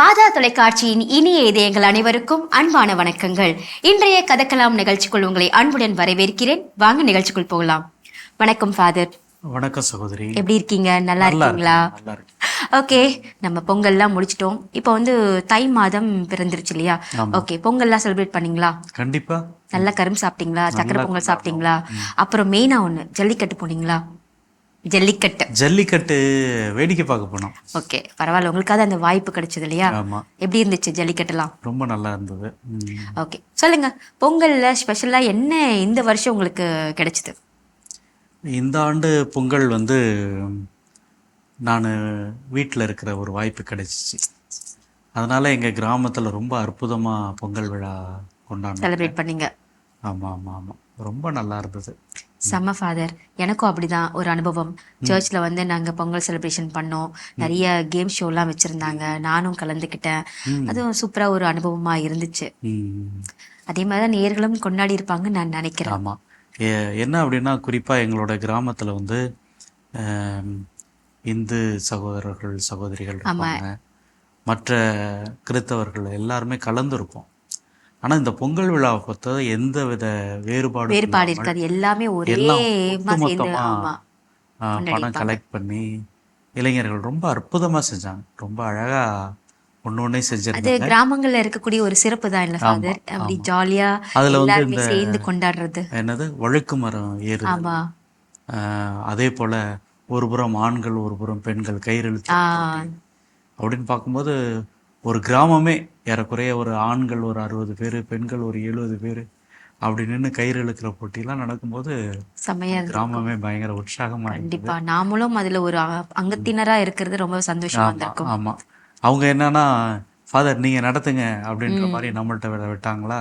மாதா தொலைக்காட்சியின் இனிய இதயங்கள் அனைவருக்கும் அன்பான வணக்கங்கள். இன்றைய கதக்கலாம் நிகழ்ச்சிக்குள் உங்களை அன்புடன் வரவேற்கிறேன். வாங்க நிகழ்ச்சிக்குள் போகலாம். வணக்கம் ஃபாதர் வணக்கம் சகோதரி. எப்படி இருக்கீங்க? நல்லா இருக்கீங்களா. ஓகே நம்ம பொங்கல்லாம் முடிச்சிட்டோம். இப்போ வந்து தை மாதம் பிறந்துருச்சு இல்லையா. ஓகே பொங்கல்லாம் செலிப்ரேட் பண்ணீங்களா? கண்டிப்பா. நல்லா கரும்பு சாப்பிட்டீங்களா? சக்கரை பொங்கல் சாப்பிட்டீங்களா? அப்புறம் மெயினா ஒண்ணு ஜல்லிக்கட்டு போனீங்களா? ஜல்லிக்கட்டு. ஜல்லிக்கட்டு வேடிக்கை பார்க்க போனோம். ஓகே பரவாயில்ல. உங்களுக்காவது அந்த வாய்ப்பு கிடைச்சது இல்லையா? ஆமா. எப்படி இருந்துச்சு ஜல்லிக்கட்டுலாம்? ரொம்ப நல்லா இருந்தது. ஓகே சொல்லுங்க. பொங்கல்ல ஸ்பெஷலா என்ன இந்த வருஷம் உங்களுக்கு கிடைச்சது? இந்த ஆண்டு பொங்கல் வந்து நான் வீட்டில் இருக்கிற ஒரு வாய்ப்பு கிடைச்சிச்சு. அதனால எங்க கிராமத்துல ரொம்ப அற்புதமா பொங்கல் விழா கொண்டாடினோம் செலிப்ரேட் பண்ணீங்க. ஆமா ஆமா ஆமா. ரொம்ப நல்லா இருந்தது. செம்ம ஃபாதர் எனக்கும் அப்படிதான் ஒரு அனுபவம். சர்ச்ல வந்து நாங்க பொங்கல் செலிப்ரேஷன் பண்ணோம். நிறைய கேம் ஷோலாம் வச்சிருந்தாங்க. நானும் கலந்துக்கிட்டேன். அதுவும் சூப்பரா ஒரு அனுபவமா இருந்துச்சு. அதே மாதிரி தான் நேர்களும் கொண்டாடி இருப்பாங்க நான் நினைக்கிறேன். என்ன அப்படின்னா குறிப்பா எங்களோட கிராமத்துல வந்து இந்து சகோதரர்கள் சகோதரிகள் இருப்பாங்க. மற்ற கிறித்தவர்கள் எல்லாருமே கலந்துருப்போம். ஆனா இந்த பொங்கல் விழாவை பொறுத்த எந்த வித வேறுபாடு இல்லாமல் இருக்காது. எல்லாமே ஒரே பணம் கலெக்ட் பண்ணி இளைஞர்கள் ரொம்ப அற்புதமா செஞ்சாங்க. ரொம்ப அழகா ஒண்ணு ஒண்ணே அது செஞ்சிருந்தாங்க கிராமங்கள்ல இருக்கக்கூடிய ஒரு சிறப்பு தான் இல்ல ஃபாதர் அப்படி ஜாலியா அதுல வந்து எல்லாருமே சேர்ந்து கொண்டாடுறது. என்னது? வழுக்கு மரம் ஏறுது ஆமா. ஆஹ் அதே போல ஒரு புறம் ஆண்கள் ஒரு புறம் பெண்கள் ஆ. அப்படின்னு பார்க்கும்போது ஒரு கிராமமே ஏறக்குறைய ஒரு ஆண்கள் ஒரு அறுபது பேர் பெண்கள் ஒரு எழுபது பேர் அப்படி நின்று கயிறு இழுக்கிற போட்டிலாம் நடக்கும்போது கிராமமே பயங்கர உற்சாகமா. கண்டிப்பா. நாமளும் அதுல ஒரு அங்கத்தினரா இருக்கிறது ரொம்ப சந்தோஷமா ஆமா இருந்திருக்கும். ஆமா. அவங்க என்னன்னா ஃபாதர் நீங்க நடத்துங்க அப்படின்ற மாதிரி நம்மள்ட்ட விட விட்டாங்களா?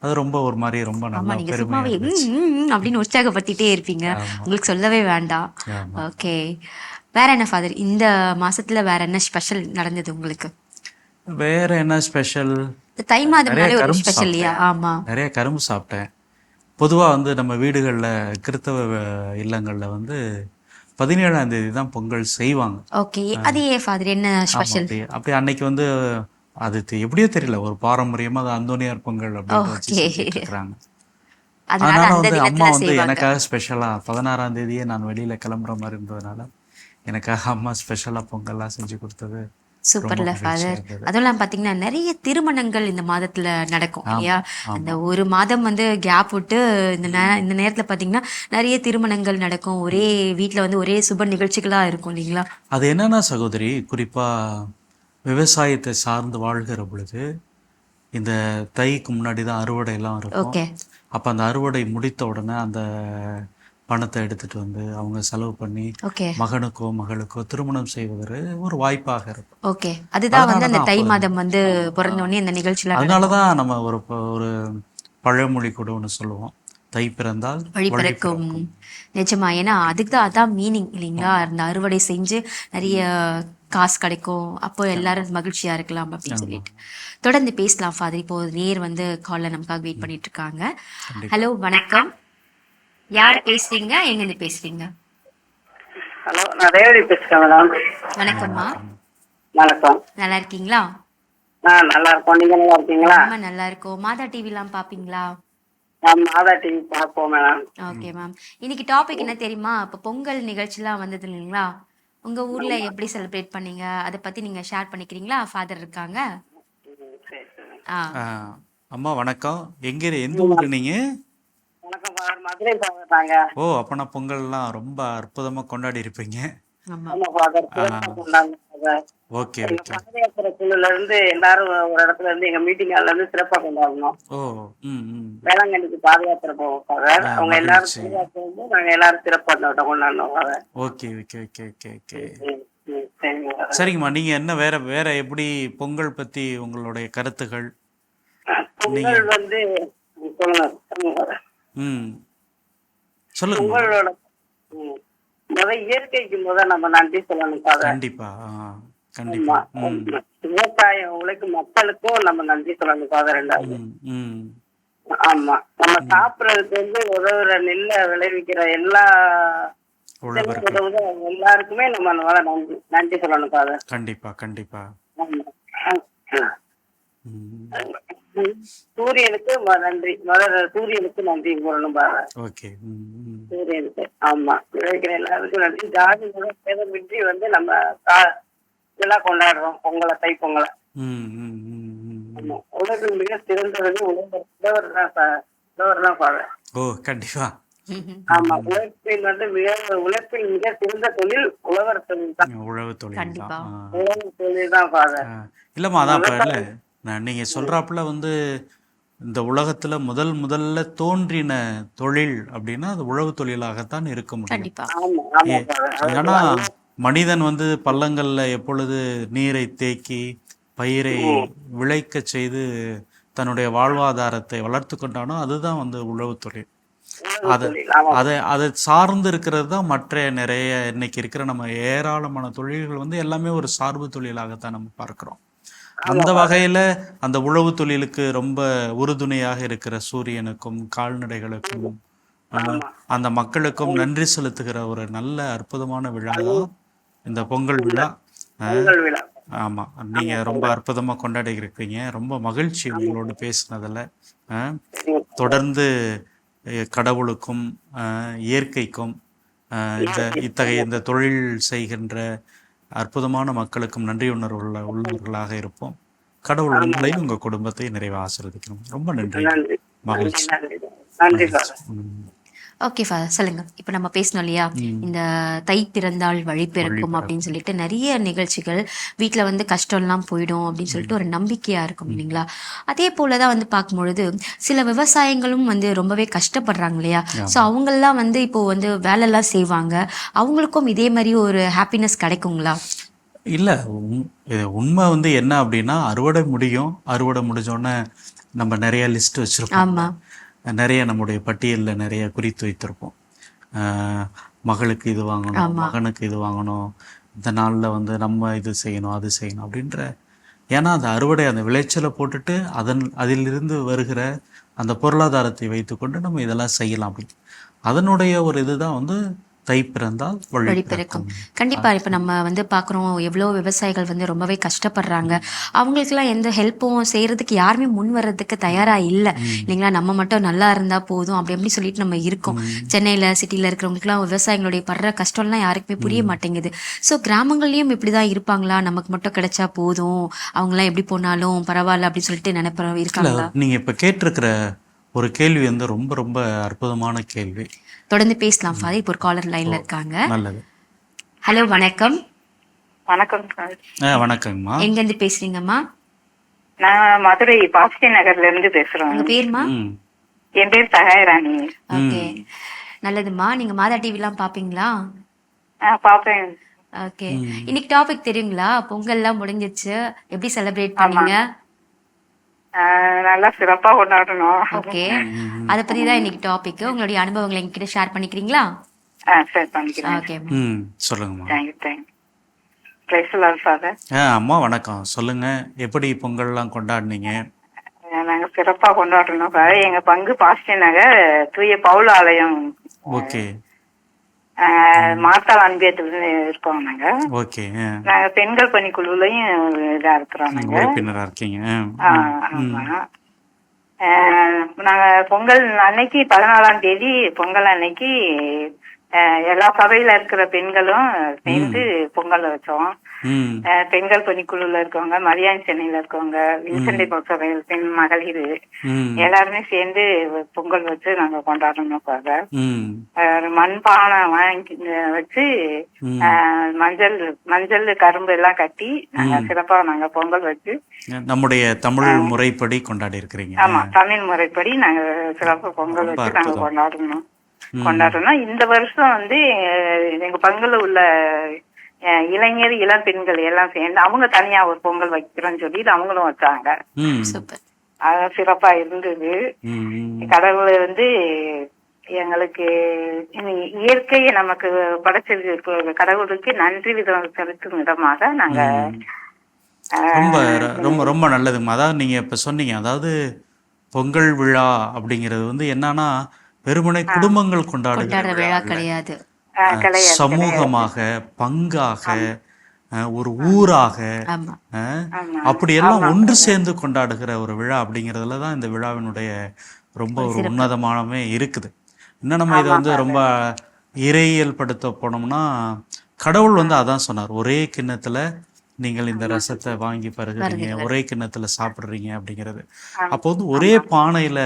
அது ரொம்ப ஒரு மாதிரி ரொம்ப நல்லா நீங்க பெருமையா சும்மாவே இருந்துச்சு. ம், ம், ம் அப்படின்னு உற்சாகப்படுத்திட்டே இருப்பீங்க. உங்களுக்கு சொல்லவே வேண்டாம். ஓகே. வேற என்ன ஃபாதர்? இந்த மாசத்துல வேற என்ன ஸ்பெஷல் நடந்தது உங்களுக்கு? வேற என்ன ஸ்பெஷல் தை மாதம்னாலே ஒரு ஸ்பெஷல் இல்லையா? ஆமா. நிறைய கரும்பு சாப்பிட்டேன். பொதுவா வந்து நம்ம வீடுகள்ல கிறித்தவ இல்லங்கள்ல வந்து பதினேழாம் தேதி தான் பொங்கல் செய்வாங்க. ஓகே. அது ஏன் ஃபாதர்? என்ன ஸ்பெஷல் அப்படி அன்னைக்கு வந்து அது எப்படியோ தெரியல. ஒரு பாரம்பரியமா அது அந்தோனியார் பொங்கல் அப்படின்னு இருக்கிறாங்க. அதனால வந்து அம்மா வந்து எனக்காக ஸ்பெஷலா பதினாறாம் தேதியே நான் வெளியில கிளம்புற மாதிரி இருந்ததுனால எனக்காக அம்மா ஸ்பெஷலா பொங்கல்லாம் செஞ்சு கொடுத்தது. சூப்பர்ல ஃபாதர் இருந்தது. அதெல்லாம் பாத்தீங்கன்னா நிறைய திருமணங்கள் இந்த மாதத்துல நடக்கும் இல்லையா? அந்த ஒரு மாதம் வந்து கேப் விட்டு இந்த நே- இந்த நேரத்துல பாத்தீங்கன்னா நிறைய திருமணங்கள் நடக்கும். ஒரே வீட்ல வந்து ஒரே சுப நிகழ்ச்சிகளா இருக்கும் இல்லைங்களா? அது என்னன்னா சகோதரி குறிப்பா விவசாயத்தை சார்ந்து வாழ்கிற பொழுது இந்த தைக்கு முன்னாடி தான் அறுவடை எல்லாம் இருக்கும். ஓகே. அப்ப அந்த அறுவடை முடித்த உடனே அந்த பணத்தை எடுத்துட்டு வந்து அவங்க செலவு பண்ணி மகனுக்கோ மகளுக்கோ திருமணம் செய்வதற்கு ஒரு வாய்ப்பாக இருக்கும். ஓகே அதுதான் வந்து அந்த தை மாதம் வந்து பிறந்த உடனே இந்த நிகழ்ச்சியில அதனாலதான் நம்ம ஒரு ஒரு பழமொழி கூட ஒண்ணு சொல்லுவோம். தை பிறந்தால் வழி பிறக்கும். நிஜமா ஏன்னா அதுக்கு தான் அதான் மீனிங் இல்லைங்களா? அந்த அறுவடை செஞ்சு நிறைய காசு கிடைக்கும். அப்போ எல்லாரும் மகிழ்ச்சியா இருக்கலாம் அப்படின்னு சொல்லிட்டு. தொடர்ந்து பேசலாம் ஃபாதர் இப்போ நேர் வந்து கால்ல நமக்காக வெயிட் பண்ணிட்டு இருக்காங்க. ஹலோ வணக்கம். யார் பேசுறீங்க? எங்க இருந்து பேசுறீங்க? ஹலோ நான் ரேவதி பேசுறேன் மேடம். வணக்கம்மா. வணக்கம். நல்லா இருக்கீங்களா ஆ நல்லா இருக்கோம் நீங்க நல்லா இருக்கீங்களா ரொம்ப நல்லா இருக்கோம் மாதா டிவிலாம் பாப்பீங்களா? நான் மாதா டிவி பார்ப்போம் மேடம். Okay ma'am. இன்னைக்கு டாபிக் என்ன தெரியுமா? இப்போ பொங்கல் நிகழ்ச்சிலாம் வந்தது இல்லைங்களா? உங்க ஊர்ல எப்படி செலிப்ரேட் பண்ணீங்க? அதை பத்தி நீங்க ஷேர் பண்ணிக்கிறீங்களா? ஃபாதர் இருக்காங்க. ஆ. ஆஹ் அம்மா வணக்கம். எங்க எந்த ஊரு நீங்க? மதுரை ஓ அப்பனா பொங்கல்லாம் ரொம்ப அற்புதமா கொண்டாடி இருப்பீங்க. ஓகே குழுல இருந்து எல்லாரும் ஒரு இடத்துல இருந்து எங்க மீட்டிங் ஹால்ல இருந்து சிறப்பா கொண்டாடணும். ஓ ம் ம். வேளாங்கண்ணிக்கு பாதயாத்திரை ஆ, அவங்க எல்லாரும் வந்து நாங்க எல்லாரும் சிறப்பா கொண்டாட- கொண்டாடணும் okay okay okay okay okay. சரிங்கம்மா நீங்க என்ன வேற வேற எப்படி பொங்கல் பத்தி உங்களுடைய கருத்துகள்? பொங்கல் வந்து சொல்லுங்க சொல்லுங்க ம். உங்களோட. முத இயற்கைக்கு முத நம்ம நன்றி சொல்லணும் கண்டிப்பா கண்டிப்பா. விவசாயம் உழைக்கும் மக்களுக்கும் நம்ம நன்றி சொல்லணும் ஃபாதர் ரெண்டாவது. ஆமா. நம்ம சாப்பிடறதுக்கு வந்து உதவுற நெல்லை விளைவிக்கிற எல்லா எல்லாருக்குமே நம்ம நன்றி நன்றி சொல்லணும் ஃபாதர் கண்டிப்பா கண்டிப்பா. ஆமா. சூரியனுக்கு நன்றி. முதல்ல சூரியனுக்கு நன்றி கூறணும் பாரு ஓகே. சூரியனுக்கு. ஆமா. விளைவிக்கிற எல்லாருக்கும் நன்றி. ஜாதி முறை பேதமின்றி வந்து நம்ம இதெல்லாம் கொண்டாடுறோம். பொங்கலை தை பொங்கலை உலகில் மிக சிறந்தது உழவர் உழவர் தான் பா- உழவர் தான் பாரு ஓ கண்டிப்பா. ஆமா. உழைப்பில் வந்து மிக உழைப்பில் மிக சிறந்த தொழில் உழவர் தொழில் தான். உழவு தொழில். உழவர் தொழில் தான் ஃபாதர் ஆ, இல்லம்மா அதான் நான் நீங்கள் சொல்கிறாப்புல வந்து இந்த உலகத்தில் முதல் முதல்ல தோன்றின தொழில் அப்படின்னா அது உழவு தொழிலாகத்தான் இருக்க முடியும். கண்டிப்பா. ஆமா ஆமா ஏ, ஃபாதர் ஏன்னா மனிதன் வந்து பள்ளங்கள்ல எப்பொழுது நீரை தேக்கி பயிரை விளைக்கச் செய்து தன்னுடைய வாழ்வாதாரத்தை வளர்த்து கொண்டானோ அதுதான் வந்து உழவு தொழில். அது அதை அதை சார்ந்து இருக்கிறது தான் மற்ற நிறைய இன்னைக்கு இருக்கிற நம்ம ஏராளமான தொழில்கள் வந்து எல்லாமே ஒரு சார்பு தொழிலாகத்தான் நம்ம பார்க்கிறோம். அந்த வகையில அந்த உழவு தொழிலுக்கு ரொம்ப உறுதுணையாக இருக்கிற சூரியனுக்கும் கால்நடைகளுக்கும் அந்த மக்களுக்கும் நன்றி செலுத்துகிற ஒரு நல்ல அற்புதமான விழா தான் இந்த பொங்கல் விழா? ஆமா. நீங்க ரொம்ப அற்புதமா கொண்டாடி இருக்கீங்க ரொம்ப மகிழ்ச்சி உங்களோட பேசினதுல. ஆஹ், தொடர்ந்து கடவுளுக்கும் ஆஹ், இயற்கைக்கும் ஆஹ், இந்த இத்தகைய இந்த தொழில் செய்கின்ற அற்புதமான மக்களுக்கும் நன்றி உணர்வுள்ள உள்ளவர்களாக இருப்போம். கடவுள் உங்களையும் உங்க குடும்பத்தை நிறைவு ஆசீர்வதிக்கணும். ரொம்ப நன்றி. மகிழ்ச்சி. நன்றி. ஓகே ஃபாதர் சொல்லுங்க. இப்போ நம்ம பேசணும் இல்லையா? இந்த தை பிறந்தாள் வழி பிறக்கும் அப்படின்னு சொல்லிட்டு நிறைய நிகழ்ச்சிகள் வீட்ல வந்து கஷ்டம்லாம் போயிடும் அப்படின்னு சொல்லிட்டு ஒரு நம்பிக்கையா இருக்கும் இல்லைங்களா? அதே போல தான் வந்து பார்க்கும்பொழுது சில விவசாயங்களும் வந்து ரொம்பவே கஷ்டப்படுறாங்க இல்லையா? ஸோ அவங்கெல்லாம் வந்து இப்போ வந்து வேலைலாம் செய்வாங்க. அவங்களுக்கும் இதே மாதிரி ஒரு ஹாப்பினஸ் கிடைக்குங்களா? இல்ல உண்மை வந்து என்ன அப்படின்னா அறுவடை முடியும். அறுவடை முடிஞ்சோடனே நம்ம நிறைய லிஸ்ட் வச்சிருப்போம் ஆமா. நிறைய நம்முடைய பட்டியல்ல நிறைய குறித்து வைத்திருப்போம். மகளுக்கு இது வாங்கணும் மகனுக்கு இது வாங்கணும் இந்த நாள்ல வந்து நம்ம இது செய்யணும் அது செய்யணும் அப்படின்ற ஏன்னா அந்த அறுவடை அந்த விளைச்சலை போட்டுட்டு அதன் அதிலிருந்து வருகிற அந்த பொருளாதாரத்தை வைத்துக்கொண்டு நம்ம இதெல்லாம் செய்யலாம் அப்படி அதனுடைய ஒரு இதுதான் வந்து தை பிறந்தால் வழி பிறக்கும். பிறக்கும். கண்டிப்பா இப்ப நம்ம வந்து பாக்குறோம் எவ்வளோ விவசாயிகள் வந்து ரொம்பவே கஷ்டப்படுறாங்க. அவங்களுக்குலாம் எந்த ஹெல்ப்பும் செய்யறதுக்கு யாருமே முன் வர்றதுக்கு தயாரா இல்ல. இல்லைங்களா? நம்ம மட்டும் நல்லா இருந்தா போதும் அப்படி அப்படி சொல்லிட்டு நம்ம இருக்கோம். சென்னையில சிட்டில இருக்கிறவங்களுக்குலாம் விவசாயிகளுடைய படுற கஷ்டம்லாம் யாருக்குமே புரிய மாட்டேங்குது. ஸோ கிராமங்கள்லயும் இப்படிதான் இருப்பாங்களா? நமக்கு மட்டும் கிடைச்சா போதும். அவங்களாம் எப்படி போனாலும் பரவாயில்ல அப்படின்னு சொல்லிட்டு இல்ல இருக்காங்களா? நீங்க இப்ப கேட்டிருக்கிற ஒரு கேள்வி வந்து ரொம்ப ரொம்ப அற்புதமான கேள்வி. தொடர்ந்து பேசலாம் ஃபாதர். இப்போ ஒரு காலர் லைன்ல இருக்காங்க. நல்லது. ஹலோ வணக்கம். வணக்கம் சார் ஆ வணக்கங்கம்மா எங்க இருந்து பேசுறீங்கம்மா? நான் மதுரை பாஸ்டி நகர்ல இருந்து பேசுறேன். உங்க பேருமா? என் பேர் சகாயராணி ஓகே. நல்லதும்மா. நீங்க மாதா டிவிலாம் பாப்பீங்களா? பாப்பேன். ஓகே. இன்னைக்கு டாபிக் தெரியுங்களா? பொங்கல்லாம் முடிஞ்சிச்சு. எப்படி செலிப்ரேட் பண்ணீங்க? நல்லா சிறப்பா கொண்டாடணும். ஓகே. அத பத்தி தான் இன்னைக்கு டாபிக் உங்களுடைய அனுபவங்களை என்கிட்ட ஷேர் பண்ணிக்கிறீங்களா? சரி பண்ணிக்கிறேன். ஓகே. ம் சொல்லுங்கம்மா. பிரைஸ் ஃபாதர் ஆ அம்மா வணக்கம். சொல்லுங்க எப்படி பொங்கல்லாம் கொண்டாடினீங்க? நாங்க சிறப்பா கொண்டாடணும் சார் எங்க பங்கு பாஸ்டி நகர் தூய பவுல் ஆலயம் ஓகே. ஆஹ், மார்த்தாள் அன்பியத்துல இருக்கோம் நாங்க. ஓகே நாங்க பெண்கள் பணிக்குழுலையும் இதா இருக்கிறோம் நீங்க. உறுப்பினரா இருக்கீங்க நாங்க பொங்கல் அன்னைக்கு பதினாலாம் தேதி பொங்கல் அன்னைக்கு எல்லா சபையில இருக்கிற பெண்களும் சேர்ந்து பொங்கல் வச்சோம். பெண்கள் பணிக்குழுல இருக்கவங்க மரியாதை சென்னையில இருக்கவங்க வின்சென்டி சபையில் பெண் மகளிர் எல்லாருமே சேர்ந்து பொங்கல் வச்சு நாங்க கொண்டாடணும் பாரு ம் ஆஹ் மண்பானை வாங்கி வச்சு மஞ்சள் மஞ்சள் கரும்பு எல்லாம் கட்டி நாங்க சிறப்பா நாங்க பொங்கல் வச்சு நம்முடைய தமிழ் முறைப்படி கொண்டாடி இருக்கிறீங்க ஆமா தமிழ் முறைப்படி நாங்க சிறப்பா பொங்கல் வச்சு நாங்க. கொண்டாடணும். கொண்டாடணும் இந்த வருஷம் வந்து எங்க பங்குல உள்ள இளைஞர் இளம் பெண்கள் எல்லாம் சேர்ந்து அவங்க தனியா ஒரு பொங்கல் வைக்கிறோம்னு சொல்லி அவங்களும் வச்சாங்க. ம். சூப்பர். அது சிறப்பா இருந்தது. கடவுள் வந்து எங்களுக்கு இயற்கையை நமக்கு படைச்சது கடவுளுக்கு நன்றி விதம் செலுத்தும் விதமாக நாங்க ரொம்ப ரொம்ப ரொம்ப நல்லதுங்க அதாவது நீங்க இப்ப சொன்னீங்க அதாவது பொங்கல் விழா அப்படிங்கிறது வந்து என்னன்னா வெறுமனே குடும்பங்கள் கொண்டாடுகிற விழா. கிடையாது. சமூகமாக பங்காக ஒரு ஊராக. அப்படியெல்லாம் ஒன்று சேர்ந்து கொண்டாடுகிற ஒரு விழா அப்படிங்கிறதுல தான் இந்த விழாவினுடைய ரொம்ப ஒரு உன்னதமானமே இருக்குது. இன்னும் நம்ம இதை வந்து ரொம்ப இறையியல் படுத்த போனோம்னா கடவுள் வந்து அதான் சொன்னார். ஒரே கிண்ணத்துல நீங்கள் இந்த ரசத்தை வாங்கி பருகுறீங்க ஒரே கிண்ணத்துல சாப்பிடுறீங்க அப்படிங்கிறது. அப்போ வந்து ஒரே பானையில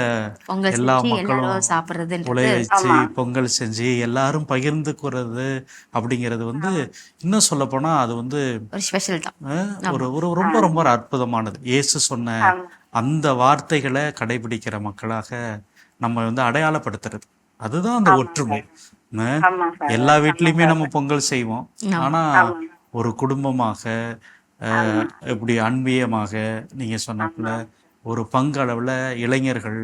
எல்லா மக்களும் சாப்பிடுறதுன்றது. உலைய வச்சு பொங்கல் செஞ்சு எல்லாரும் பகிர்ந்துக்கிறது அப்படிங்கிறது வந்து இன்னும் சொல்ல போனா அது வந்து ஒரு ஒரு ரொம்ப ரொம்ப ஒரு அற்புதமானது. இயேசு சொன்ன அந்த வார்த்தைகளை கடைபிடிக்கிற மக்களாக நம்ம வந்து அடையாளப்படுத்துறது. அதுதான் அந்த ஒற்றுமை. எல்லா வீட்லயுமே நம்ம பொங்கல் செய்வோம். ஆனா ஒரு குடும்பமாக இப்படி அன்பியமாக நீங்க சொன்னாப்புல ஒரு பங்களவுல இளைஞர்கள்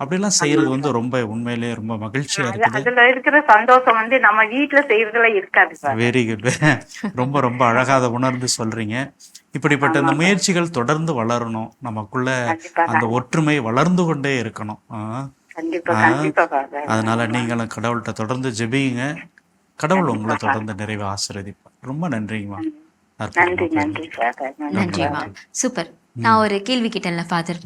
அப்படிலாம் செய்யறது வந்து ரொம்ப உண்மையிலேயே ரொம்ப மகிழ்ச்சியா இருக்குது. அதுல இருக்கிற சந்தோஷம் வந்து நம்ம வீட்டுல செய்யறதுல இருக்காது வெரி குட் ரொம்ப ரொம்ப அழகா அதை உணர்ந்து சொல்றீங்க. இப்படிப்பட்ட இந்த முயற்சிகள் தொடர்ந்து வளரணும். நமக்குள்ள அந்த ஒற்றுமை வளர்ந்து கொண்டே இருக்கணும். அதனால நீங்களும் கடவுள்கிட்ட தொடர்ந்து ஜெபியுங்க. கடவுள் உங்களை தொடர்ந்து நிறைவு ஆசீர்வதிப்பார். ரொம்ப நன்றிங்கம்மா நன்றி நன்றிமா சூப்பர். நான் ஒரு கேள்வி கேட்டேன்ல ஃபாதர்.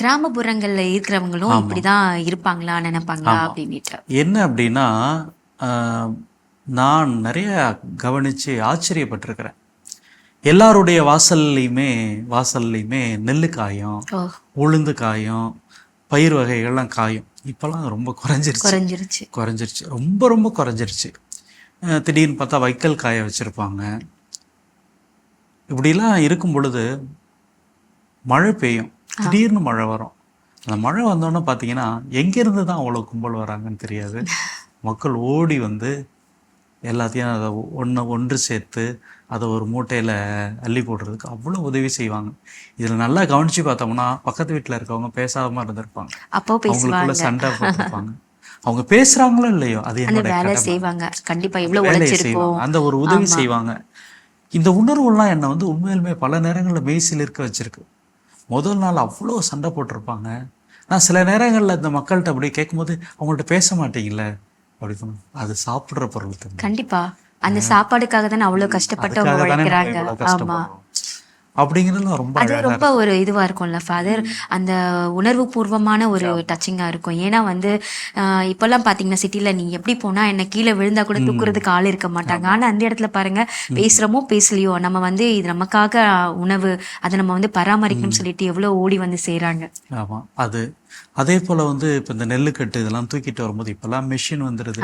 கிராமப்புறங்கள்ல இருக்கிறவங்களும் இப்படிதான் இருப்பாங்களா நினைப்பாங்களா அப்படின்னுட்டு என்ன அப்படின்னா ஆஹ், நான் நிறைய கவனிச்சு ஆச்சரியப்பட்டிருக்கிறேன். எல்லாருடைய வாசல்லையுமே வாசல்லையுமே நெல்லு காயும் உளுந்து காயும் பயிர் வகைகள்லாம் காயும். இப்போல்லாம் ரொம்ப குறைஞ்சிருச்சு. குறைஞ்சிருச்சு. குறைஞ்சிருச்சு. ரொம்ப ரொம்ப குறைஞ்சிருச்சு. திடீர்னு பார்த்தா வைக்கல் காய வச்சுருப்பாங்க. இப்படிலாம் இருக்கும் பொழுது மழை பெய்யும். திடீர்னு மழை வரும். அந்த மழை வந்தோன்னே பார்த்தீங்கன்னா எங்கேருந்து தான் அவ்வளோ கும்பல் வராங்கன்னு தெரியாது. மக்கள் ஓடி வந்து எல்லாத்தையும் அதை ஒன்று ஒன்று சேர்த்து அதை ஒரு மூட்டையில் அள்ளி போடுறதுக்கு அவ்வளோ உதவி செய்வாங்க. இதில் நல்லா கவனித்து பார்த்தோம்னா பக்கத்து வீட்டில் இருக்கவங்க பேசாமல் இருந்திருப்பாங்க. அவங்களுக்குள்ள சண்டை போட்டிருப்பாங்க. அவங்க பேசுறாங்களோ இல்லையோ அது அந்த என்னோட வேலை. செய்வாங்க. கண்டிப்பா எவ்வளவு வேலையை உழைச்சிருக்கோம். செய்வாங்க. அந்த ஒரு உதவி செய்வாங்க. இந்த உணர்வுலாம் என்னை வந்து உண்மையிலுமே பல நேரங்களில் மெய்சில் இருக்க வச்சிருக்கு. முதல் நாள் அவ்வளோ சண்டை போட்டிருப்பாங்க. நான் சில நேரங்களில் இந்த மக்கள்கிட்ட அப்படி கேட்கும்போது அவங்கள்ட்ட பேச மாட்டீங்கல்ல? அப்படி. அது சாப்பிடுற பொருள். கண்டிப்பா. அந்த சாப்பாடுக்காக தானே அவ்வளவு கஷ்டப்பட்டு அவங்க உழைக்கிறாங்க. ஆமா. அப்படிங்கிறதுலாம் ரொம்ப அது ரொம்ப ஒரு இதுவா இருக்கும்ல ஃபாதர் அந்த உணர்வு பூர்வமான ஒரு டச்சிங்கா இருக்கும். ஏன்னா வந்து இப்பெல்லாம் பாத்தீங்கன்னா சிட்டில நீ எப்படி போனா என்ன கீழே விழுந்தா கூட தூக்குறதுக்கு ஆள் இருக்க மாட்டாங்க. ஆனா அந்த இடத்துல பாருங்க பேசுறோமோ பேசலையோ நம்ம வந்து இது நமக்காக உணவு அதை நம்ம வந்து பராமரிக்கணும்னு சொல்லிட்டு எவ்வளவு ஓடி வந்து செய்றாங்க. ஆமா. அது அதே போல வந்து இப்போ இந்த நெல்லுக்கட்டு இதெல்லாம் தூக்கிட்டு வரும்போது இப்பெல்லாம் மிஷின் வந்துடுது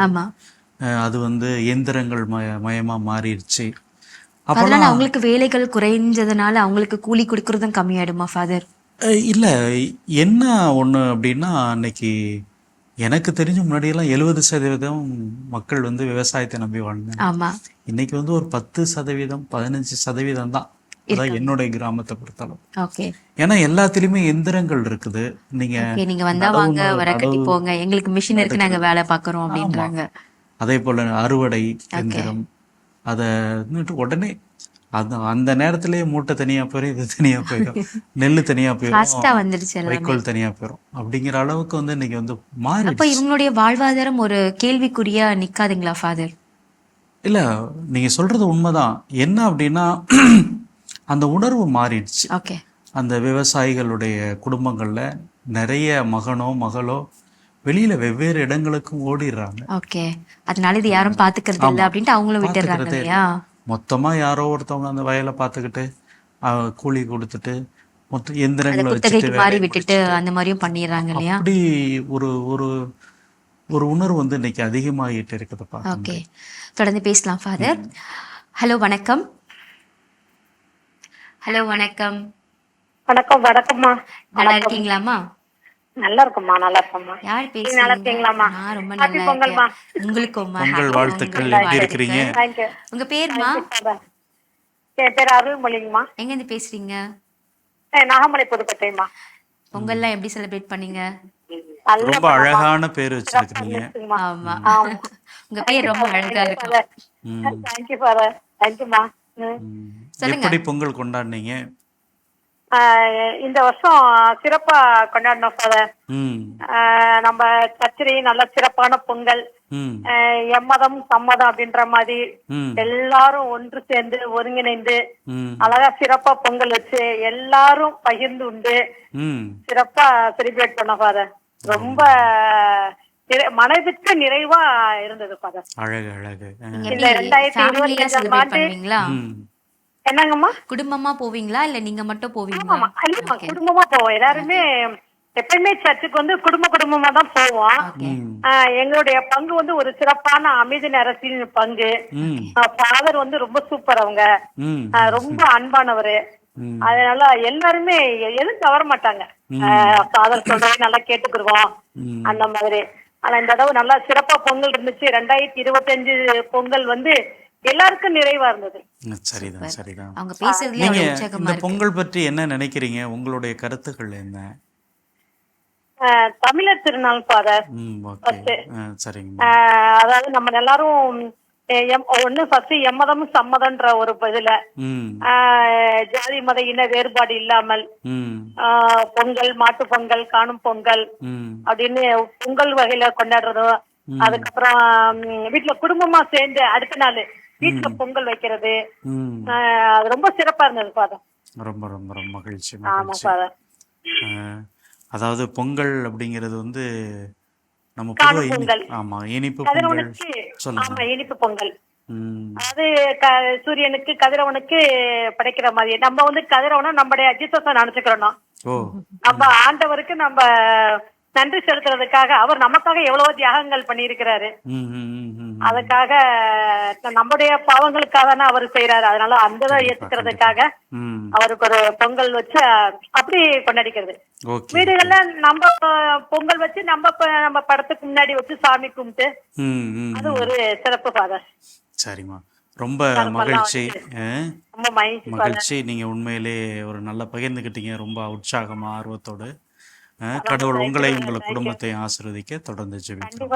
அது வந்து எந்திரங்கள் மய மயமா மாறிடுச்சு. அதனால அவங்களுக்கு வேலைகள் குறைஞ்சதுனால அவங்களுக்கு கூலி கொடுக்கறதும் கம்மியாயிடுமா ஃபாதர் இல்ல. என்ன ஒண்ணு அப்படின்னா அன்னைக்கு எனக்கு தெரிஞ்ச முன்னாடியெல்லாம் எழுபது சதவீதம் மக்கள் வந்து விவசாயத்தை நம்பி வாழ்ந்தாங்க. ஆமா. இன்னைக்கு வந்து ஒரு பத்து சதவீதம் பதினஞ்சு சதவீதம் தான். அதான் என்னுடைய கிராமத்தை பொறுத்தளவு. ஏன்னா எல்லாத்துலயுமே எந்திரங்கள் இருக்குது. நீங்க நீங்க வந்தா வாங்க வர கட்டி போங்க. எங்களுக்கு மிஷின் இருக்கு நாங்க வேலை பாக்குறோம் அப்படின்றாங்க. அதே போல அறுவடை எந்திரம் அதை உடனே அது அந்த நேரத்திலேயே மூட்டை தனியா போயிடும் இது தனியா போயிடும் நெல் தனியா போயிடும் வந்துருச்சு வைக்கோல் தனியா போயிடும் அப்படிங்கிற அளவுக்கு வந்து இன்னைக்கு வந்து மாறி அப்ப இவங்களுடைய வாழ்வாதாரம் ஒரு கேள்விக்குறியா நிக்காதுங்களா ஃபாதர் இல்ல நீங்க சொல்றது உண்மைதான். என்ன அப்படின்னா அந்த உணர்வு மாறிடுச்சு. அந்த விவசாயிகளுடைய குடும்பங்கள்ல நிறைய மகனோ மகளோ வெளியில வெவ்வேறு இடங்களுக்கும் ஓடிடுறாங்க. ஓகே. அதனால இது யாரும் பாத்துக்கிறது இல்ல அப்படின்ட்டு அவங்களும் விட்டுறாங்க இல்லையா? மொத்தமா யாரோ ஒருத்தவங்க அந்த வயலை பார்த்துக்கிட்டு அஹ், கூலி கொடுத்துட்டு மொத்தம் எந்திரங்களை வச்சுட்டு மாறி விட்டுட்டு அந்த மாதிரியும் பண்ணிடுறாங்க இல்லையா? அப்படி ஒரு ஒரு ஒரு உணர்வு வந்து இன்னைக்கு அதிகமாகிட்டு இருக்குதுப்பா ஓகே. தொடர்ந்து பேசலாம் ஃபாதர். ஹலோ வணக்கம். ஹலோ வணக்கம். வணக்கம் வணக்கம்மா. நல்லா இருக்கீங்களாமா நல்லா இருக்கும்மா நல்லா இருக்கம்மா யார் நல்லா ரொம்ப உங்களுக்கும்மா பொங்கல் வாழ்த்துக்கள். எப்படி இருக்கிறீங்க? உங்க பேருமா? என் பேர் அருள்மொழிங்கம்மா. எங்க இருந்து பேசுறீங்க நாகமலை பொங்கல்லாம் எப்படி செலிப்ரேட் பண்ணீங்க? ரொம்ப அழகான பேர். ஆமா. ஆமா. உங்க பேர் ரொம்ப அழகா இருக்கு ம், தேங்க்யூ. ம். சொல்லுங்க. எப்படி பொங்கல் கொண்டாடினீங்க? இந்த வருஷம் சிறப்பா கொண்டாடினோம் ஃபாதர் நம்ம சர்ச்சிலையும் நல்ல சிறப்பான பொங்கல் எம்மதம் சம்மதம் அப்படின்ற மாதிரி எல்லாரும் ஒன்று சேர்ந்து ஒருங்கிணைந்து அழகா சிறப்பா பொங்கல் வச்சு எல்லாரும் பகிர்ந்து உண்டு. ம். சிறப்பா செலிப்ரேட் பண்ணோம் ஃபாதர் ரொம்ப நிறை- மனதுக்கு நிறைவா இருந்தது ஃபாதர் அழகு அழகு. இந்த ரெண்டாயிரத்தி செலிப்ரேட் ஆண்டு- என்னங்கம்மா? குடும்பமா போவீங்களா? இல்ல நீங்க மட்டும் போவீங்களா? குடும்பமா போவோம். எல்லாருமே எப்பயுமே சர்ச்சுக்கு வந்து குடும்ப குடும்பமா தான் போவோம். எங்களுடைய பங்கு வந்து ஒரு சிறப்பான அமைதி அரசின் பங்கு. ஃபாதர் வந்து ரொம்ப சூப்பர் அவங்க. ரொம்ப அன்பானவரு. அதனால எல்லாருமே எதுவும் தவற மாட்டாங்க. ஃபாதர் சொல்றதை நல்லா கேட்டுக்கிடுவோம் ம். அந்த மாதிரி. ஆனா இந்த தடவை நல்லா சிறப்பா பொங்கல் இருந்துச்சு. ரெண்டாயிரத்தி இருபத்தஞ்சு பொங்கல் வந்து எல்லாருக்கும் நிறைவா இருந்தது. சரிதான் சரிதான். அவங்க பேசுறதுல இந்த பொங்கல் பற்றி என்ன நினைக்கிறீங்க? உங்களுடைய கருத்துக்கள் என்ன? ஆஹ் தமிழர் திருநாள் ஃபாதர். அதாவது நம்ம எல்லாரும் ஒண்ணு ஃபர்ஸ்ட் எம்மதமும் சம்மதம்ன்ற ஒரு இதுல ஜாதி மத இன வேறுபாடு இல்லாமல் பொங்கல் மாட்டு பொங்கல் காணும் பொங்கல் அப்படின்னு பொங்கல் வகையில கொண்டாடுறதும் அதுக்கப்புறம் வீட்டுல குடும்பமா சேர்ந்து அடுத்த நாள் வீட்டுல பொங்கல் வைக்கிறது. அது ரொம்ப சிறப்பா இருந்தது ஃபாதர். ரொம்ப ரொம்ப ரொம்ப மகிழ்ச்சி ஆமா ஃபாதர். அதாவது பொங்கல் அப்படிங்கிறது வந்து நம்ம பொங்கல். ஆமா இனிப்பு பொங்கல். சொல்லுங்க. ஆமா இனிப்பு பொங்கல். க- சூரியனுக்கு கதிரவனுக்கு படைக்கிற மாதிரி. நம்ம வந்து கதிரவனை நம்முடைய ஜீசஸ நினைச்சுக்கிறோம் நம்ம ஆண்டவருக்கு நம்ம நன்றி செலுத்துறதுக்காக அவர் நமக்காக எவ்வளவோ தியாகங்கள் பண்ணியிருக்கிறாரு. அதுக்காக நம்முடைய பாவங்களுக்காக தானே அவர் செய்யறாரு அதனால அந்த ஏத்துக்கிறதுக்காக அவருக்கு ஒரு பொங்கல் வச்சு அப்படி கொண்டாடிக்கிறது. வீடுகள்ல நம்ம பொங்கல் வச்சு நம்ம நம்ம படத்துக்கு முன்னாடி வச்சு சாமி கும்பிட்டு அது ஒரு சிறப்பு ஃபாதர். சரிம்மா. ரொம்ப மகிழ்ச்சி. மகிழ்ச்சி. நீங்க உண்மையிலே ஒரு நல்ல பகிர்ந்துக்கிட்டீங்க. ரொம்ப உற்சாகமா ஆர்வத்தோடு. கடவுள் உங்களை உங்களை குடும்பத்தையும் ஆசீர்வதிக்க தொடர்ந்து ஜெபிக்கிறோம்.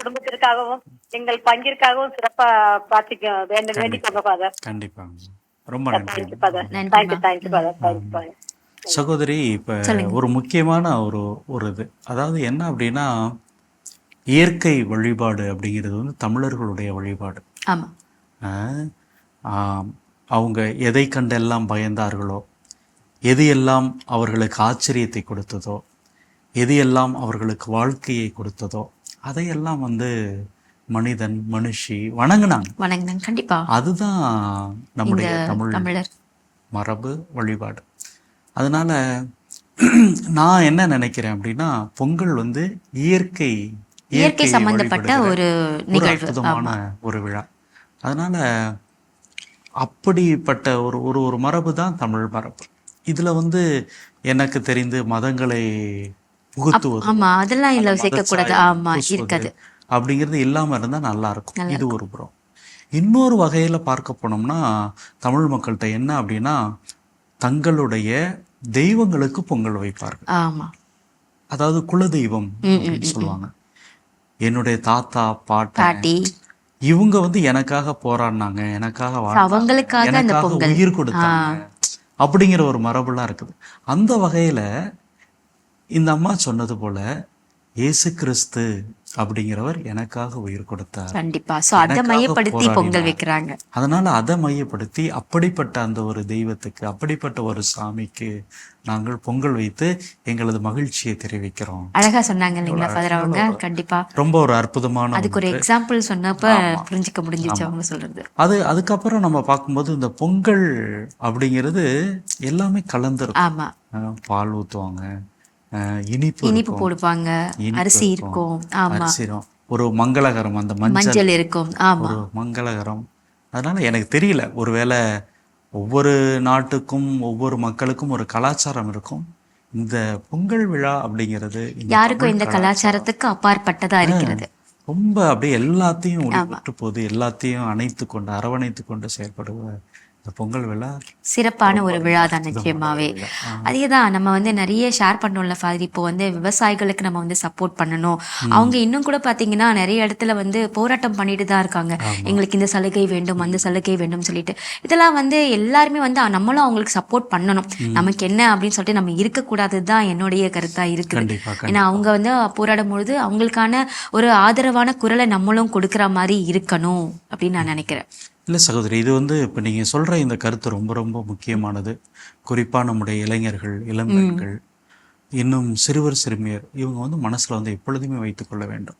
குடும்பத்திற்காகவும் எங்கள் பங்கிற்காகவும் சிறப்பா பிரார்த்திக்க வேண்டும் வேண்டிக்கோங்க ஃபாதர் கண்டிப்பாங்க ரொம்ப நன்றி. சகோதரி இப்ப ஒரு முக்கியமான ஒரு ஒரு இது. அதாவது என்ன அப்படின்னா இயற்கை வழிபாடு அப்படிங்கிறது வந்து தமிழர்களுடைய வழிபாடு. அவங்க எதை கண்டெல்லாம் பயந்தார்களோ எது எல்லாம் அவர்களுக்கு ஆச்சரியத்தை கொடுத்ததோ எது எல்லாம் அவர்களுக்கு வாழ்க்கையை கொடுத்ததோ அதையெல்லாம் வந்து மனிதன் மனுஷி வணங்குனாங்க. வணக்கம் கண்டிப்பா. அதுதான் நம்முடைய தமிழ் தமிழர். மரபு வழிபாடு. அதனால நான் என்ன நினைக்கிறேன் அப்படின்னா பொங்கல் வந்து இயற்கை இயற்கை சம்பந்தப்பட்ட ஒரு அற்புதமான ஒரு விழா. அதனால அப்படிப்பட்ட ஒரு ஒரு ஒரு மரபு தான் தமிழ் மரபு. இதுல வந்து எனக்கு தெரிந்து மதங்களை புகுத்துவது ஆமா அதெல்லாம் இல்ல சேர்க்க கூடாது மதச்சாயம் ஆமா இருக்காது. அப்படிங்கிறது இல்லாம இருந்தா நல்லா இருக்கும். இது ஒரு புறம். இன்னொரு வகையில பார்க்க போனோம்னா தமிழ் மக்கள்கிட்ட என்ன அப்படின்னா தங்களுடைய தெய்வங்களுக்கு பொங்கல் வைப்பார்கள். ஆமா. அதாவது குலதெய்வம் அப்படின்னு சொல்லுவாங்க. என்னுடைய தாத்தா பாட்டி இவங்க வந்து எனக்காக போராடினாங்க எனக்காக அவங்களுக்காக எனக்காக உயிர் கொடுத்தாங்க. அப்படிங்கிற ஒரு மரபுலாம் இருக்குது. அந்த வகையில் இந்த அம்மா சொன்னது போல் இயேசு கிறிஸ்து அப்படிங்கிறவர் எனக்காக உயிர் கொடுத்தார். கண்டிப்பா. சோ அதை மையப்படுத்தி பொங்கல். வைக்கிறாங்க. அதனால அதை மையப்படுத்தி அப்படிப்பட்ட அந்த ஒரு தெய்வத்துக்கு அப்படிப்பட்ட ஒரு சாமிக்கு நாங்கள் பொங்கல் வைத்து எங்களது மகிழ்ச்சியை தெரிவிக்கிறோம். அழகா சொன்னாங்க இல்லைங்களா ஃபாதர் அவங்க? கண்டிப்பா. ரொம்ப ஒரு அற்புதமான அதுக்கு ஒரு எக்ஸாம்பிள் சொன்னப்ப புரிஞ்சுக்க முடிஞ்சிச்சு அவங்க சொல்றது. அது அதுக்கப்புறம் நம்ம பார்க்கும்போது இந்த பொங்கல் அப்படிங்கிறது எல்லாமே கலந்துருக்கும் ஆமா. பால் ஊற்றுவாங்க இனிப்பு இனிப்பு இருக்கும், போடுவாங்க. இனிப்பு அரிசி இருக்கும். ஆமா. அரிசிரும். ஒரு மங்களகரம் அந்த மஞ்சள். மஞ்சள் இருக்கும். ஆமா. ஒரு மங்களகரம். அதனால எனக்கு தெரியல. ஒருவேளை ஒவ்வொரு நாட்டுக்கும் ஒவ்வொரு மக்களுக்கும் ஒரு கலாச்சாரம் இருக்கும். இந்த பொங்கல் விழா அப்படிங்கிறது இந்த யாருக்கும் இந்த கலாச்சாரத்துக்கு அப்பாற்பட்டதா இருக்கிறது. ரொம்ப அப்படியே எல்லாத்தையும் விட்டு போது எல்லாத்தையும் அணைத்து கொண்டு அரவணைத்து கொண்டு செயல்படுவ இந்த பொங்கல் விழா சிறப்பான ஒரு விழா தான் நிச்சயமாவே. அதே தான் நம்ம வந்து நிறைய ஷேர் பண்ணோம்ல ஃபாதர் இப்போ வந்து விவசாயிகளுக்கு நம்ம வந்து சப்போர்ட் பண்ணணும். அவங்க இன்னும் கூட பாத்தீங்கன்னா நிறைய இடத்துல வந்து போராட்டம் பண்ணிட்டு தான் இருக்காங்க. எங்களுக்கு இந்த சலுகை வேண்டும் அந்த சலுகை வேண்டும் சொல்லிட்டு. இதெல்லாம் வந்து எல்லாருமே வந்து நம்மளும் அவங்களுக்கு சப்போர்ட் பண்ணணும். நமக்கு என்ன அப்படின்னு சொல்லிட்டு நம்ம இருக்கக்கூடாது தான் என்னுடைய கருத்தா இருக்குது. கண்டிப்பா கண்டிப்பா. ஏன்னா அவங்க வந்து போராடும் பொழுது அவங்களுக்கான ஒரு ஆதரவான குரலை நம்மளும் கொடுக்கிற மாதிரி இருக்கணும் அப்படின்னு நான் நினைக்கிறேன். இல்லை சகோதரி இது வந்து இப்போ நீங்கள் சொல்கிற இந்த கருத்து ரொம்ப ரொம்ப முக்கியமானது. குறிப்பாக நம்முடைய இளைஞர்கள் இளம்பெண்கள் இன்னும் சிறுவர் சிறுமியர் இவங்க வந்து மனசில் வந்து எப்பொழுதுமே வைத்துக்கொள்ள வேண்டும்.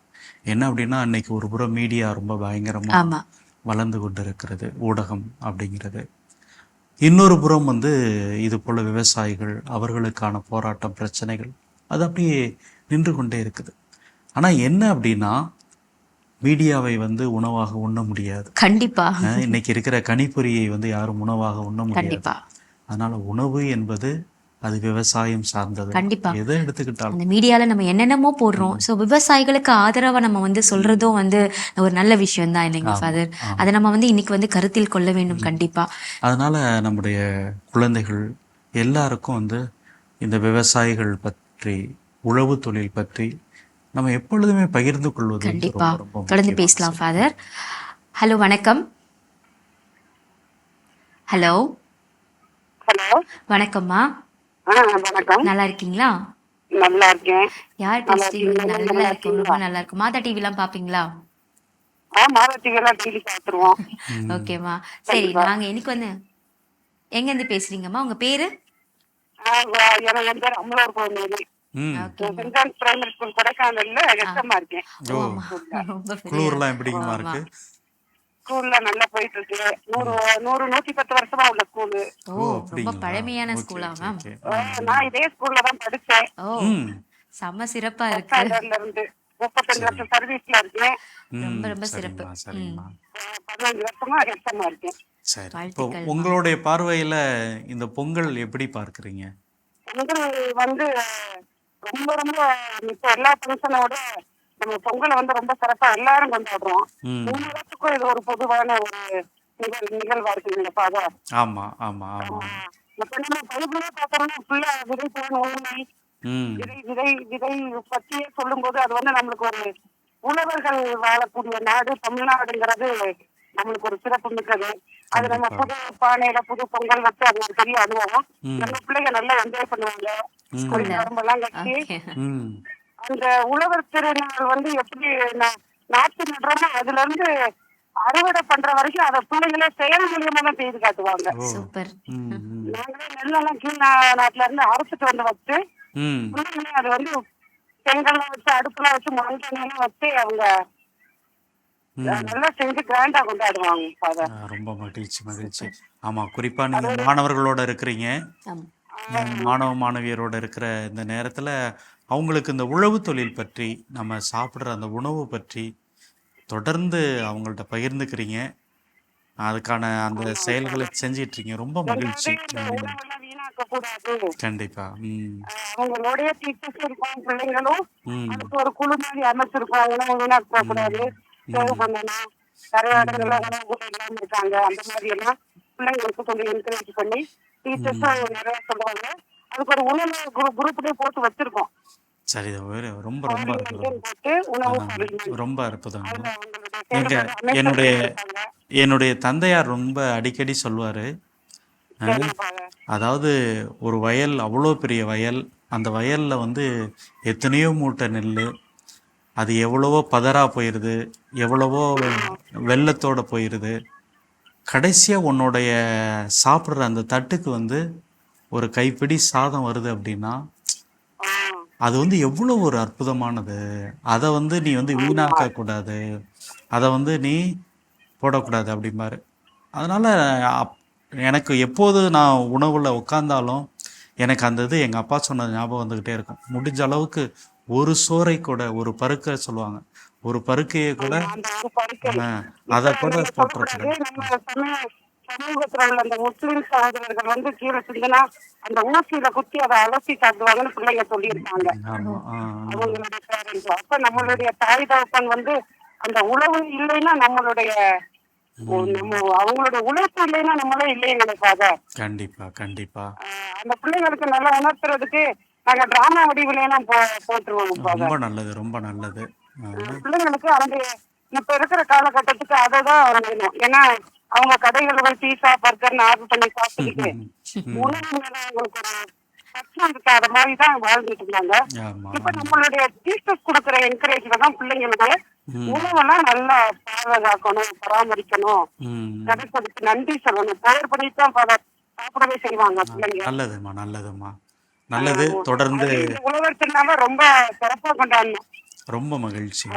என்ன அப்படின்னா அன்னைக்கு ஒரு புறம் மீடியா ரொம்ப பயங்கரமாக வளர்ந்து கொண்டு இருக்கிறது ஊடகம் அப்படிங்கிறது. இன்னொரு புறம் வந்து இது போல விவசாயிகள் அவர்களுக்கான போராட்டம் பிரச்சனைகள் அது அப்படியே நின்று கொண்டே இருக்குது. ஆனால் என்ன அப்படின்னா மீடியாவை வந்து உணவாக உண்ண முடியாது. கண்டிப்பா. இன்னைக்கு இருக்கிற கணிப்பொறியை வந்து யாரும் உணவாக உண்ண முடியாது. அதனால உணவு என்பது அது விவசாயம் சார்ந்தது. கண்டிப்பா. எதை எடுத்துக்கிட்டாலும். அந்த மீடியால நம்ம என்னென்னமோ போடுறோம். ஸோ விவசாயிகளுக்கு ஆதரவா நம்ம வந்து சொல்றதும் வந்து ஒரு நல்ல விஷயம் தான் இல்லைங்க ஃபாதர் அதை நம்ம வந்து இன்னைக்கு வந்து கருத்தில் கொள்ள வேண்டும் கண்டிப்பா. அதனால நம்முடைய குழந்தைகள் எல்லாருக்கும் வந்து இந்த விவசாயிகள் பற்றி உழவு தொழில் பற்றி நம்ம எப்பொழுதுமே பகிர்ந்து கொள்வது கண்டிப்பா. தொடர்ந்து. பேசலாம் ஃபாதர் ஹலோ வணக்கம். ஹலோ ஹலோ வணக்கம்மா. வணக்கம். நல்லா இருக்கீங்களா? நல்லா இருக்கேன். யார் பேசுறீங்க நல்லா இருக்கும் ரொம்ப நல்லா இருக்கும் மாதா பாப்பீங்களா? மாதத்திகெல்லாம் டெய்லி பார்த்துருவோம் ஓகேம்மா. சரி நாங்க இன்னைக்கு வந்து எங்க இருந்து பேசுறீங்கம்மா? உங்க பேரு? சென்ட் பிரைமரி ஸ்கூல் கொடைக்கானல்ல கஷ்டமா இருக்கேன். குளூர்லாம் எப்படிங்கம்மா. இருக்கு? ஸ்கூல்ல நல்லா போயிட்டு இருக்கு. நூறு நூறு நூத்தி பத்து வருஷமா உள்ள ஸ்கூலு. ஓ ரொம்ப? பழமையான ஸ்கூலா மேம். நான் இதே ஸ்கூல்ல தான் படிச்சேன். ஓ ம். செம்ம சிறப்பா இருக்கு. முப்பத்தஞ்சு வருஷம் சர்வீஸ்ல இருக்கேன். ரொம்ப ரொம்ப சிறப்பு. பதினஞ்சு வருஷமா கஷ்டமா இருக்கேன். சரி. இப்போ. உங்களுடைய பார்வையில இந்த பொங்கல் எப்படி பார்க்கறீங்க? பொங்கல் வந்து ரொம்ப ரொம்ப இப்ப எல்லா ஃபங்க்ஷனோட நம்ம பொங்கலை வந்து ரொம்ப சிறப்பா எல்லாரும் கொண்டாடுறோம். மூணு வருஷத்துக்கும் இது ஒரு பொதுவான ஒரு நிகழ் நிகழ்வா இருக்குங்க பாதா ஆமா ஆமா ஆமா. இப்ப நம்ம பைபிளே பார்த்தோம்னா ஃபுல்லா விதை போன விதை விதை விதை பற்றியே சொல்லும்போது அது வந்து நம்மளுக்கு ஒரு உழவர்கள் வாழக்கூடிய நாடு தமிழ்நாடுங்கிறது நம்மளுக்கு ஒரு சிறப்பு மிக்கது. அது நம்ம புது பானையில புது பொங்கல் வச்சு அது ஒரு பெரிய அனுபவம். நம்ம பிள்ளைங்க நல்லா என்ஜாய் பண்ணுவாங்க. எல்லாம் கட்டி அந்த உழவர் திருநாள் வந்து எப்படி நா- நாற்று நடுறோமோ அதுல இருந்து அறுவடை பண்ற வரைக்கும் அதை பிள்ளைங்களே செயல் மூலியமா தான் செய்து காட்டுவாங்க. நாங்களே நெல்லெல்லாம் கீழ் நாட்டுல இருந்து அரைச்சிட்டு வந்து வச்சு பிள்ளைங்களே அது வந்து செங்கல்லாம் வச்சு அடுப்புலாம் வச்சு மண்கெல்லாம் வச்சு அவங்க நல்லா செஞ்சு கிராண்டா கொண்டாடுவாங்க ஃபாதர் ஆ, ரொம்ப மகிழ்ச்சி மகிழ்ச்சி. ஆமா குறிப்பா நீங்க மாணவர்களோட இருக்கிறீங்க. மாணவ மாணவியரோட இருக்கிற இந்த நேரத்துல அவங்களுக்கு இந்த உழவு தொழில் பற்றி நம்ம சாப்பிடுற அந்த உணவு பற்றி தொடர்ந்து அவங்கள்ட்ட பகிர்ந்துக்கிறீங்க. அதுக்கான அந்த செயல்களை செஞ்சிட்டு இருக்கீங்க ரொம்ப மகிழ்ச்சி. கண்டிப்பா ம். அவங்களுடைய டீச்சர்ஸ் இருக்கும் பிள்ளைங்களும் ம். அதுக்கு ஒரு குழு மாதிரி அமைச்சிருக்கோம் உணவு வீணாக்க போக கூடாது சேவ் பண்ணணும் நிறைய இடங்கள்ல உணவு கூட இல்லாம இருக்காங்க. அந்த மாதிரி எல்லாம் பிள்ளைங்களுக்கு கொஞ்சம் என்கரேஜ் பண்ணி டீச்சர்ஸும் நிறைய சொல்லுவாங்க. அதுக்கு ஒரு உணவு குரூப் குரூப்லயே போட்டு வச்சிருக்கோம். சரி ரொம்ப ரொம்ப. ரொம்ப அற்புதம். எங்க என்னுடைய. என்னுடைய தந்தையார் ரொம்ப அடிக்கடி சரிப்பாங்க. அதாவது ஒரு வயல் அவ்வளோ பெரிய வயல். அந்த வயல்ல வந்து எத்தனையோ மூட்டை நெல் அது எவ்வளவோ பதறா போயிடுது எவ்வளவோ வெள்ளத்தோட போயிடுது கடைசியாக உன்னுடைய சாப்பிட்ற அந்த தட்டுக்கு வந்து ஒரு கைப்பிடி சாதம் வருது அப்படின்னா அது வந்து எவ்வளோ ஒரு அற்புதமானது. அதை வந்து நீ வந்து வீணாக்க கூடாது. அதை வந்து நீ போடக்கூடாது அப்படிம்பாரு. அதனால அப்- எனக்கு எப்போது நான் உணவுல உட்காந்தாலும் எனக்கு அந்த இது எங்கள் அப்பா சொன்னது ஞாபகம் வந்துக்கிட்டே இருக்கும். முடிஞ்ச அளவுக்கு ஒரு சோறை கூட ஒரு பருக்கை சொல்லுவாங்க. ஒரு பருக்கையை கூட. அதை கூட சமூகத்துல உள்ள அந்த முஸ்லிம் சகோதரர்கள் வந்து கீழே சிந்தினா அந்த ஊசியில குத்தி அதை அலசி சாப்பிடுவாங்கன்னு பிள்ளைங்க சொல்லியிருக்காங்க. அவங்களுடைய பேரண்ட்ஸ் அப்ப நம்மளுடைய தாய் தகப்பன் வந்து அந்த உணவு இல்லைன்னா நம்மளுடைய நம்ம அவங்களோட உழைப்பு இல்லைன்னா நம்மளே இல்லைங்களே ஃபாதர் கண்டிப்பா கண்டிப்பா. அந்த பிள்ளைங்களுக்கு நல்லா உணர்த்துறதுக்கு நாங்க டிராமா வடிவில போட்டுருவோம் ரொம்ப நல்லது ரொம்ப நல்லது. பிள்ளைங்களுக்கு அவங்க இப்ப இருக்கிற காலகட்டத்துக்கு அதை தான் வேணும் ஏன்னா அவங்க கடைகள் போய் பீஸா பர்கர்னு ஆர்டர் பண்ணி சாப்பிட்டுக்கிட்டு உணவு அவங்களுக்கு ஒரு மாதிரி தான் வாழ்ந்துட்டு இருந்தாங்க. இப்ப நம்மளுடைய டீச்சர்ஸ் கொடுக்குற என்கரேஜ்ல தான் பிள்ளைங்களுக்கு உணவெல்லாம் நல்லா பாதுகாக்கணும் பராமரிக்கணும். கடைப்படுத்தி நன்றி சொல்லணும். பெயர் பண்ணி தான் சாப்பிடவே செய்வாங்க பிள்ளைங்க. நல்லதும்மா நல்லதும்மா. நல்லது தொடர்ந்து உழவர் திருநாள ரொம்ப சிறப்பா கொண்டாடணும். ரொம்ப மகிழ்ச்சி.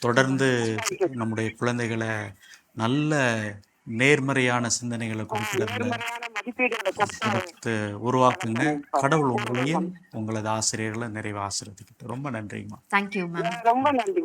தொடர்ந்து நம்முடைய குழந்தைகளை நல்ல நேர்மறையான சிந்தனைகளை கொடுக்கறதுல உருவாக்குங்க. கடவுள் உங்களையும் உங்களது ஆசிரியர்களை நிறைவு ஆசிரியத்துக்கிட்டு ரொம்ப நன்றிங்கம்மா தேங்க்யூ மேம் ரொம்ப நன்றி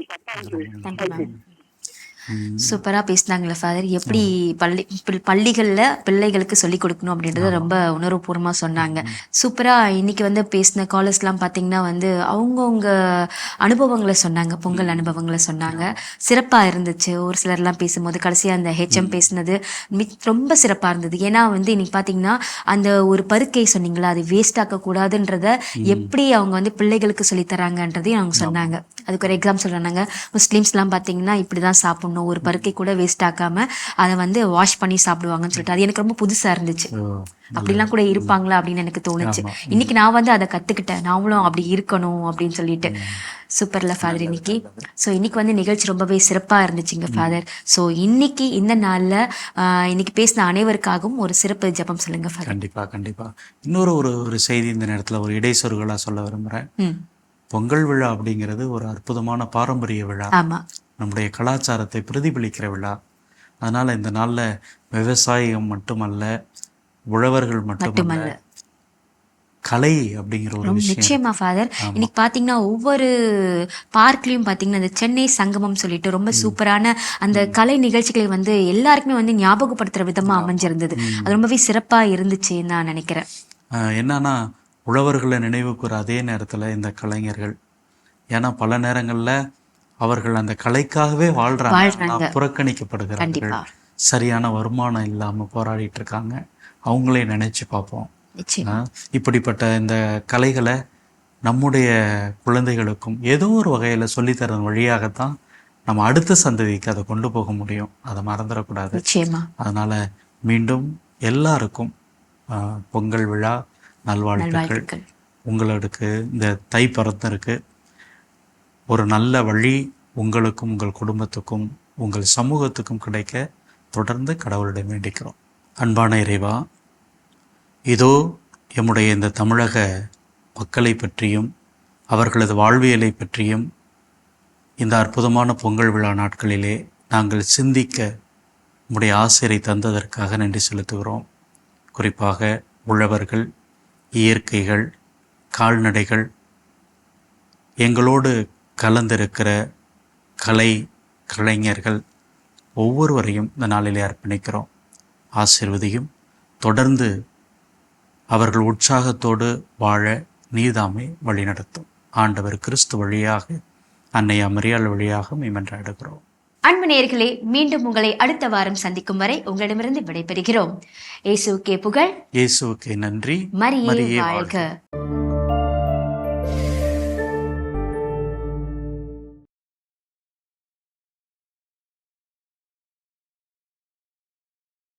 சூப்பரா பேசினாங்களே ஃபாதர் எப்படி பள்ளி பிள்- பள்ளிகள்ல பிள்ளைகளுக்கு சொல்லி கொடுக்கணும் அப்படின்றத ரொம்ப உணர்வுபூர்வமா சொன்னாங்க. சூப்பரா இன்னைக்கு வந்து பேசின காலர்ஸ்லாம் பாத்தீங்கன்னா வந்து அவங்கவுங்க அனுபவங்களை சொன்னாங்க பொங்கல் அனுபவங்களை சொன்னாங்க. சிறப்பா இருந்துச்சு. ஒரு சிலர்லாம் பேசும்போது கடைசியா அந்த ஹெச்எம் பேசினது ரொம்ப சிறப்பா இருந்தது. ஏன்னா வந்து இன்னைக்கு பாத்தீங்கன்னா அந்த ஒரு பருக்கை சொன்னீங்களா அது வேஸ்ட் ஆக்க கூடாதுன்றத எப்படி அவங்க வந்து பிள்ளைகளுக்கு சொல்லி தராங்கன்றதையும் அவங்க சொன்னாங்க. அதுக்கு ஒரு எக்ஸாம் சொல்றாங்க முஸ்லீம்ஸ்லாம் பார்த்தீங்கன்னா இப்படி தான் சாப்பிடணும். ஒரு பருக்கை கூட வேஸ்ட் ஆக்காம அதை வந்து வாஷ் பண்ணி சாப்பிடுவாங்கன்னு சொல்லிட்டு. அது எனக்கு ரொம்ப புதுசா இருந்துச்சு. அப்படிலாம் கூட இருப்பாங்களா அப்படின்னு எனக்கு தோணுச்சு. இன்னைக்கு நான் வந்து அதை கத்துக்கிட்டேன். நாமளும் அப்படி இருக்கணும் அப்படின்னு சொல்லிட்டு. சூப்பர்ல ஃபாதர் இன்னைக்கு. ஸோ இன்னைக்கு வந்து நிகழ்ச்சி ரொம்பவே சிறப்பா இருந்துச்சுங்க ஃபாதர் ஸோ இன்னைக்கு இந்த நாள்ல ஆஹ், இன்னைக்கு பேசின அனைவருக்காகவும் ஒரு சிறப்பு ஜெபம் சொல்லுங்க ஃபாதர் கண்டிப்பா கண்டிப்பா. இன்னொரு ஒரு ஒரு செய்தி இந்த நேரத்துல ஒரு இடைச்சொருகளா சொல்ல விரும்புறேன். ம். பொங்கல் விழா அப்படிங்கிறது ஒரு அற்புதமான பாரம்பரிய விழா. நம்முடைய கலாச்சாரத்தை பிரதிபலிக்கிற விழா. அதனால இந்த நாள்ல விவசாயம் மட்டுமல்ல உழவர்கள் மட்டுமல்ல. கலை அப்படிங்கிற ஒரு விஷயம். நிச்சயமா ஃபாதர் இன்னைக்கு பாத்தீங்கன்னா ஒவ்வொரு பார்க்லயும் பாத்தீங்கன்னா இந்த சென்னை சங்கமம் சொல்லிட்டு ரொம்ப சூப்பரான அந்த கலை நிகழ்ச்சிகளை வந்து எல்லாருக்குமே வந்து ஞாபகப்படுத்துற விதமா அமைஞ்சிருந்தது. அது ரொம்பவே சிறப்பா இருந்துச்சுன்னு நான் நினைக்கிறேன். என்னன்னா உழவர்களை நினைவுக்கூற அதே நேரத்துல இந்த கலைஞர்கள். ஏன்னா பல நேரங்கள்ல அவர்கள் அந்த கலைக்காகவே. ஆனா புறக்கணிக்கப்படுகிறார்கள். சரியான வருமானம் இல்லாம போராடிட்டு இருக்காங்க அவங்களே நினைச்சு பார்ப்போம். இப்படிப்பட்ட இந்த கலைகளை நம்முடைய குழந்தைகளுக்கும் ஏதோ ஒரு வகையில சொல்லித்தரன் வழியாகத்தான் நம்ம அடுத்த சந்ததிக்கு அதை கொண்டு போக முடியும். அதை மறந்துடக்கூடாது. அதனால மீண்டும் எல்லாருக்கும் பொங்கல் விழா நல்வாழ்த்துக்கள். உங்களுக்கு இந்த தை பிறந்திருக்கு. ஒரு நல்ல வழி உங்களுக்கும் உங்கள் குடும்பத்துக்கும் உங்கள் சமூகத்துக்கும் கிடைக்க தொடர்ந்து கடவுளிடம் வேண்டிக்கிறோம். அன்பான இறைவா இதோ எம்முடைய இந்த தமிழக மக்களை பற்றியும் அவர்களது வாழ்வியலை பற்றியும் இந்த அற்புதமான பொங்கல் விழா நாட்களிலே நாங்கள் சிந்திக்க உம்முடைய ஆசிரியரை தந்ததற்காக நன்றி செலுத்துகிறோம். குறிப்பாக உழவர்கள் இயற்கைகள் கால்நடைகள் எங்களோடு கலந்திருக்கிற கலை கலைஞர்கள் ஒவ்வொருவரையும் இந்த நாளிலே அர்ப்பணிக்கிறோம். ஆசிர்வதியும். தொடர்ந்து அவர்கள் உற்சாகத்தோடு வாழ நீதாமே வழிநடத்தும். ஆண்டவர் கிறிஸ்து வழியாக அன்னை அமரியாள் வழியாக மேமன்றாடுகிறோம் அன்பு நேயர்களே மீண்டும் உங்களை அடுத்த வாரம் சந்திக்கும் வரை உங்களிடமிருந்து விடைபெறுகிறோம். இயேசுக்கே புகழ். இயேசுவுக்கு நன்றி. மரியே வாழ்க.